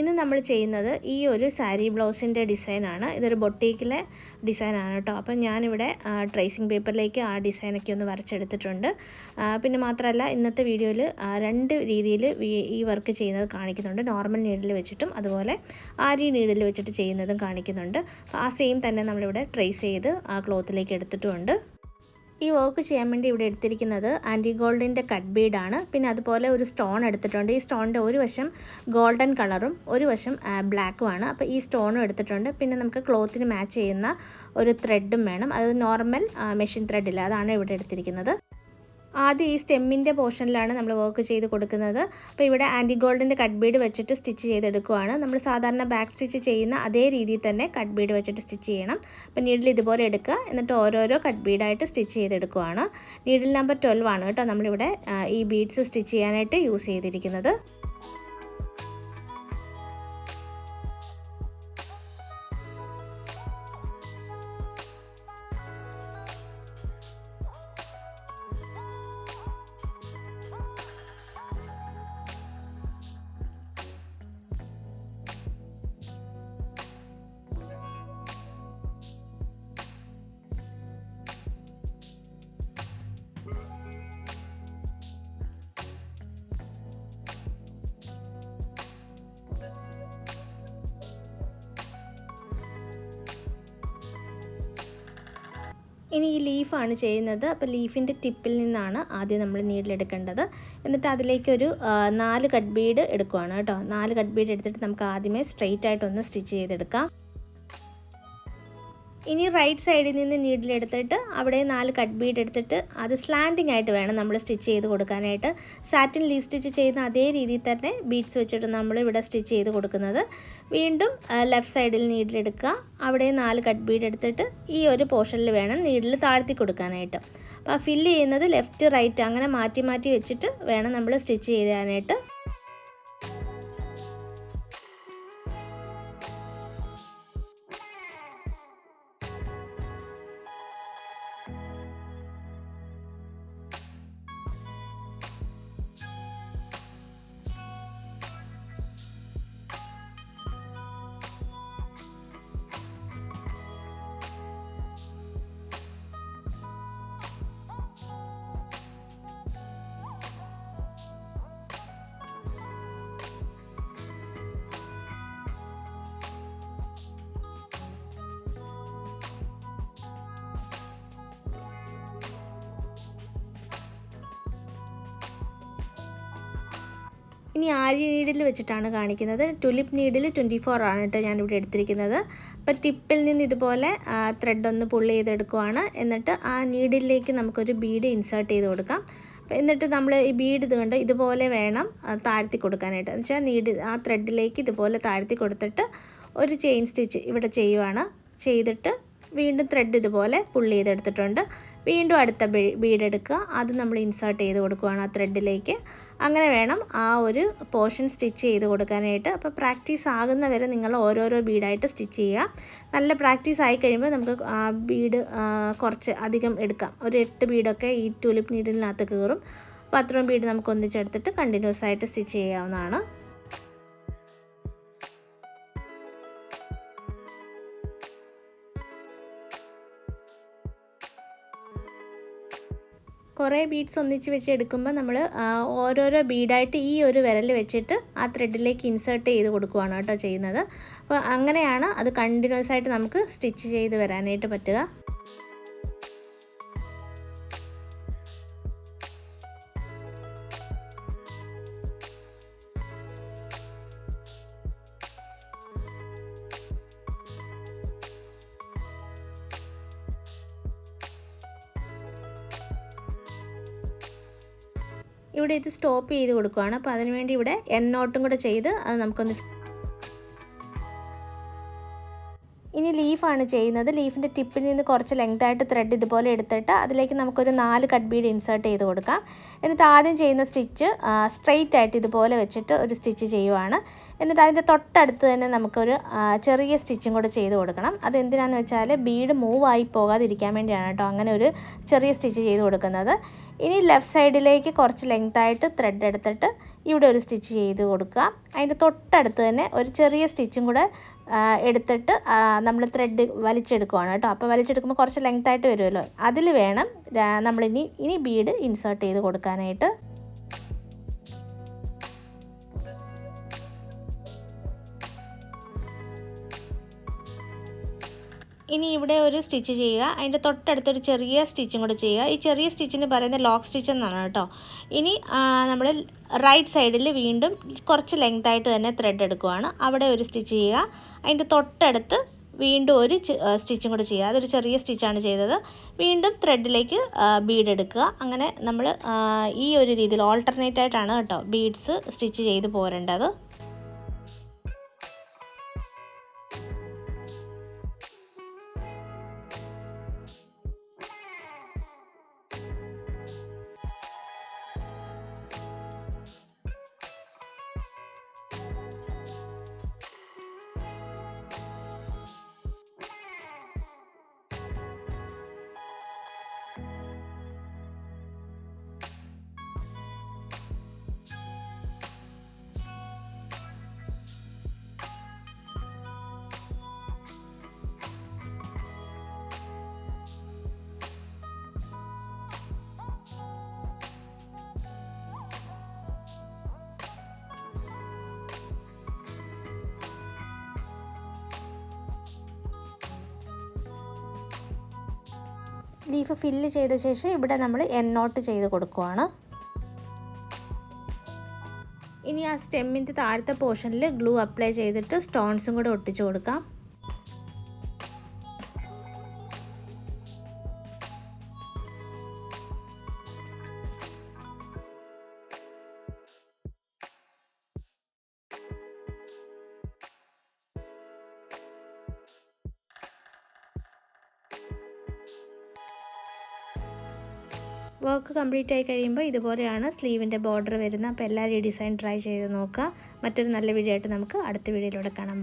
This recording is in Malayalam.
ഇന്ന് നമ്മൾ ചെയ്യുന്നത് ഈ ഒരു സാരി ബ്ലൗസിന്റെ ഡിസൈനാണ്. ഇതൊരു ബൊട്ടീക്കിലെ ഡിസൈനാണ് കേട്ടോ. അപ്പം ഞാനിവിടെ ട്രേസിങ് പേപ്പറിലേക്ക് ആ ഡിസൈനൊക്കെ ഒന്ന് വരച്ചെടുത്തിട്ടുണ്ട്. പിന്നെ മാത്രമല്ല ഇന്നത്തെ വീഡിയോയിൽ രണ്ട് രീതിയിൽ ഈ വർക്ക് ചെയ്യുന്നത് കാണിക്കുന്നുണ്ട്. നോർമൽ നീഡിൽ വെച്ചിട്ടും അതുപോലെ ആരി നീഡിൽ വെച്ചിട്ട് ചെയ്യുന്നതും കാണിക്കുന്നുണ്ട്. ആ സെയിം തന്നെ നമ്മളിവിടെ ട്രേസ് ചെയ്ത് ആ ക്ലോത്തിലേക്ക് എടുത്തിട്ടുമുണ്ട്. ഈ വർക്ക് ചെയ്യാൻ വേണ്ടി ഇവിടെ എടുത്തിരിക്കുന്നത് ആന്റി ഗോൾഡിന്റെ കട്ട് ബീഡാണ്. പിന്നെ അതുപോലെ ഒരു സ്റ്റോൺ എടുത്തിട്ടുണ്ട്. ഈ സ്റ്റോണിന്റെ ഒരു വശം ഗോൾഡൻ കളറും ഒരു വശം ബ്ലാക്കുമാണ് അപ്പോൾ ഈ സ്റ്റോണും എടുത്തിട്ടുണ്ട്. പിന്നെ നമുക്ക് ക്ലോത്തിന് മാച്ച് ചെയ്യുന്ന ഒരു ത്രെഡും വേണം. അത് നോർമൽ മെഷീൻ ത്രെഡില്ല അതാണ് ഇവിടെ എടുത്തിരിക്കുന്നത്. ആദ്യം ഈ സ്റ്റെമ്മിന്റെ പോർഷനിലാണ് നമ്മൾ വർക്ക് ചെയ്ത് കൊടുക്കുന്നത്. അപ്പോൾ ഇവിടെ ആന്റി ഗോൾഡിന്റെ കട്ട് ബീഡ് വെച്ചിട്ട് സ്റ്റിച്ച് ചെയ്തെടുക്കുവാണ്. നമ്മൾ സാധാരണ ബാക്ക് സ്റ്റിച്ച് ചെയ്യുന്ന അതേ രീതിയിൽ തന്നെ കട്ട് ബീഡ് വെച്ചിട്ട് സ്റ്റിച്ച് ചെയ്യണം. അപ്പോൾ നീഡിൽ ഇതുപോലെ എടുക്കുക. എന്നിട്ട് ഓരോരോ കട്ട് ബീഡായിട്ട് സ്റ്റിച്ച് ചെയ്തെടുക്കുവാണ്. നീഡിൽ നമ്പർ ട്വൽവ് ആണ് കേട്ടോ നമ്മളിവിടെ ഈ ബീഡ്സ് സ്റ്റിച്ച് ചെയ്യാനായിട്ട് യൂസ് ചെയ്തിരിക്കുന്നത്. ഇനി ഈ ലീഫാണ് ചെയ്യുന്നത്. അപ്പോൾ ലീഫിന്റെ ടിപ്പിൽ നിന്നാണ് ആദ്യം നമ്മൾ നീഡിലെടുക്കേണ്ടത്. എന്നിട്ട് അതിലേക്കൊരു നാല് കട്ട് ബീഡ് എടുക്കുവാണ് കേട്ടോ. നാല് കട്ട് ബീഡ് എടുത്തിട്ട് നമുക്ക് ആദ്യമേ സ്ട്രെയിറ്റ് ആയിട്ടൊന്ന് സ്റ്റിച്ച് ചെയ്തെടുക്കാം. ഇനി റൈറ്റ് സൈഡിൽ നിന്ന് നീഡിൽ എടുത്തിട്ട് അവിടെ നാല് കട്ട് ബീഡ് എടുത്തിട്ട് അത് സ്ലാൻഡിങ് ആയിട്ട് വേണം നമ്മൾ സ്റ്റിച്ച് ചെയ്ത് കൊടുക്കാനായിട്ട്. സാറ്റിൻ ലീവ് സ്റ്റിച്ച് ചെയ്യുന്ന അതേ രീതിയിൽ തന്നെ ബീഡ്സ് വെച്ചിട്ട് നമ്മൾ ഇവിടെ സ്റ്റിച്ച് ചെയ്ത് കൊടുക്കുന്നത്. വീണ്ടും ലെഫ്റ്റ് സൈഡിൽ നീഡിലെടുക്കുക അവിടെ നാല് കട്ട് ബീഡ് എടുത്തിട്ട് ഈ ഒരു പോർഷനിൽ വേണം നീഡിൽ താഴ്ത്തി കൊടുക്കാനായിട്ട്. അപ്പോൾ ഫില്ല് ചെയ്യുന്നത് ലെഫ്റ്റ് റൈറ്റ് അങ്ങനെ മാറ്റി മാറ്റി വെച്ചിട്ട് വേണം നമ്മൾ സ്റ്റിച്ച് ചെയ്യാനായിട്ട്. ഇനി ആര്യ നീഡിൽ വെച്ചിട്ടാണ് കാണിക്കുന്നത്. ടുലിപ്പ് നീഡിൽ ട്വന്റി ഫോർ ആണ് കേട്ടോ ഞാനിവിടെ എടുത്തിരിക്കുന്നത്. അപ്പോൾ ടിപ്പിൽ നിന്ന് ഇതുപോലെ ത്രെഡ് ഒന്ന് പുള്ളി ചെയ്തെടുക്കുവാണ്. എന്നിട്ട് ആ നീഡിലേക്ക് നമുക്കൊരു ബീഡ് ഇൻസേർട്ട് ചെയ്ത് കൊടുക്കാം. എന്നിട്ട് നമ്മൾ ഈ ബീഡ് ഇത് കണ്ട് ഇതുപോലെ വേണം താഴ്ത്തി കൊടുക്കാനായിട്ട്. എന്ന് വെച്ചാൽ നീഡ് ആ ത്രെഡിലേക്ക് ഇതുപോലെ താഴ്ത്തി കൊടുത്തിട്ട് ഒരു ചെയിൻ സ്റ്റിച്ച് ഇവിടെ ചെയ്യുവാണ്. ചെയ്തിട്ട് വീണ്ടും ത്രെഡ് ഇതുപോലെ പുള്ളി ചെയ്തെടുത്തിട്ടുണ്ട്. വീണ്ടും അടുത്ത ബീഡ് എടുക്കുക അത് നമ്മൾ ഇൻസേർട്ട് ചെയ്ത് കൊടുക്കുകയാണ് ആ ത്രെഡിലേക്ക് അങ്ങനെ വേണം ആ ഒരു പോർഷൻ സ്റ്റിച്ച് ചെയ്ത് കൊടുക്കാനായിട്ട്. അപ്പോൾ പ്രാക്ടീസ് ആകുന്നവരെ നിങ്ങൾ ഓരോരോ ബീഡായിട്ട് സ്റ്റിച്ച് ചെയ്യുക. നല്ല പ്രാക്ടീസ് ആയി കഴിയുമ്പോൾ നമുക്ക് ബീഡ് കുറച്ച് അധികം എടുക്കാം. ഒരു എട്ട് ബീഡൊക്കെ ഈ ടൂലിപ്പ് നീഡിലിനകത്ത് കയറും. അപ്പോൾ അത്രയും ബീഡ് നമുക്ക് ഒന്നിച്ചെടുത്തിട്ട് കണ്ടിന്യൂസ് ആയിട്ട് സ്റ്റിച്ച് ചെയ്യാവുന്നതാണ്. കുറേ ബീഡ്സ് ഒന്നിച്ച് വെച്ച് എടുക്കുമ്പോൾ നമ്മൾ ഓരോരോ ബീഡായിട്ട് ഈ ഒരു വിരൽ വെച്ചിട്ട് ആ ത്രെഡിലേക്ക് ഇൻസേർട്ട് ചെയ്ത് കൊടുക്കുവാണ് കേട്ടോ ചെയ്യുന്നത്. അപ്പോൾ അങ്ങനെയാണ് അത് കണ്ടിന്യൂസ് ആയിട്ട് നമുക്ക് സ്റ്റിച്ച് ചെയ്ത് വരാനായിട്ട് പറ്റുക. ഇവിടെ ഇത് സ്റ്റോപ്പ് ചെയ്ത് കൊടുക്കുകയാണ് അപ്പോൾ അതിനുവേണ്ടി ഇവിടെ എൻ നോട്ടും കൂടെ ചെയ്ത് അത് നമുക്കൊന്ന് ഇനി ലീഫാണ് ചെയ്യുന്നത്. ലീഫിന്റെ ടിപ്പിൽ നിന്ന് കുറച്ച് ലെങ്ത് ആയിട്ട് ത്രെഡ് ഇതുപോലെ എടുത്തിട്ട് അതിലേക്ക് നമുക്കൊരു നാല് കട്ട് ബീഡ് ഇൻസേർട്ട് ചെയ്ത് കൊടുക്കാം. എന്നിട്ട് ആദ്യം ചെയ്യുന്ന സ്റ്റിച്ച് സ്ട്രെയിറ്റ് ആയിട്ട് ഇതുപോലെ വെച്ചിട്ട് ഒരു സ്റ്റിച്ച് ചെയ്യുവാണ്. എന്നിട്ട് അതിന്റെ തൊട്ടടുത്ത് തന്നെ നമുക്കൊരു ചെറിയ സ്റ്റിച്ചും കൂടെ ചെയ്ത് കൊടുക്കണം. അതെന്തിനാണെന്ന് വെച്ചാൽ ബീഡ് മൂവ് ആയി പോകാതിരിക്കാൻ വേണ്ടിയാണ് കേട്ടോ അങ്ങനെ ഒരു ചെറിയ സ്റ്റിച്ച് ചെയ്ത് കൊടുക്കുന്നത്. ഇനി ലെഫ്റ്റ് സൈഡിലേക്ക് കുറച്ച് ലെങ്തായിട്ട് ത്രെഡ് എടുത്തിട്ട് ഇവിടെ ഒരു സ്റ്റിച്ച് ചെയ്ത് കൊടുക്കുക. അതിന്റെ തൊട്ടടുത്ത് തന്നെ ഒരു ചെറിയ സ്റ്റിച്ചും കൂടെ എടുത്തിട്ട് നമ്മൾ ത്രെഡ് വലിച്ചെടുക്കുവാണ് കേട്ടോ. അപ്പോൾ വലിച്ചെടുക്കുമ്പോൾ കുറച്ച് ലെങ്ത്തായിട്ട് വരുമല്ലോ. അതിൽ വേണം നമ്മളിനി ഇനി ബീഡ് ഇൻസേർട്ട് ചെയ്ത് കൊടുക്കാനായിട്ട്. ഇനി ഇവിടെ ഒരു സ്റ്റിച്ച് ചെയ്യുക. അതിന്റെ തൊട്ടടുത്തൊരു ചെറിയ സ്റ്റിച്ചും കൂടെ ചെയ്യുക. ഈ ചെറിയ സ്റ്റിച്ചിന് പറയുന്നത് ലോക്ക് സ്റ്റിച്ച് എന്നാണ് കേട്ടോ. ഇനി നമ്മൾ റൈറ്റ് സൈഡിൽ വീണ്ടും കുറച്ച് ലെങ്തായിട്ട് തന്നെ ത്രെഡ് എടുക്കുവാണ്. അവിടെ ഒരു സ്റ്റിച്ച് ചെയ്യുക. അതിന്റെ തൊട്ടടുത്ത് വീണ്ടും ഒരു സ്റ്റിച്ചും കൂടെ ചെയ്യുക. അതൊരു ചെറിയ സ്റ്റിച്ചാണ് ചെയ്തത്. വീണ്ടും ത്രെഡിലേക്ക് ബീഡ് എടുക്കുക. അങ്ങനെ നമ്മൾ ഈ ഒരു രീതിയിൽ ഓൾട്ടർനേറ്റ് ആയിട്ടാണ് കേട്ടോ ബീഡ്സ് സ്റ്റിച്ച് ചെയ്ത് പോരേണ്ടത്. ലീഫ് ഫില്ല് ചെയ്ത ശേഷം ഇവിടെ നമ്മൾ എൻ നോട്ട് ചെയ്ത് കൊടുക്കുവാണ്. ഇനി ആ സ്റ്റെമ്മിന്റെ താഴത്തെ പോർഷനിൽ ഗ്ലൂ അപ്ലൈ ചെയ്തിട്ട് സ്റ്റോൺസും കൂടെ ഒട്ടിച്ചു കൊടുക്കാം. വർക്ക് കംപ്ലീറ്റ് ആയി കഴിയുമ്പോൾ ഇതുപോലെയാണ് സ്ലീവിന്റെ ബോർഡർ വരുന്നത്. അപ്പോൾ എല്ലാവരും ഈ ഡിസൈൻ ട്രൈ ചെയ്ത് നോക്കുക. മറ്റൊരു നല്ല വീഡിയോ ആയിട്ട് നമുക്ക് അടുത്ത വീഡിയോയിലൂടെ കാണാം.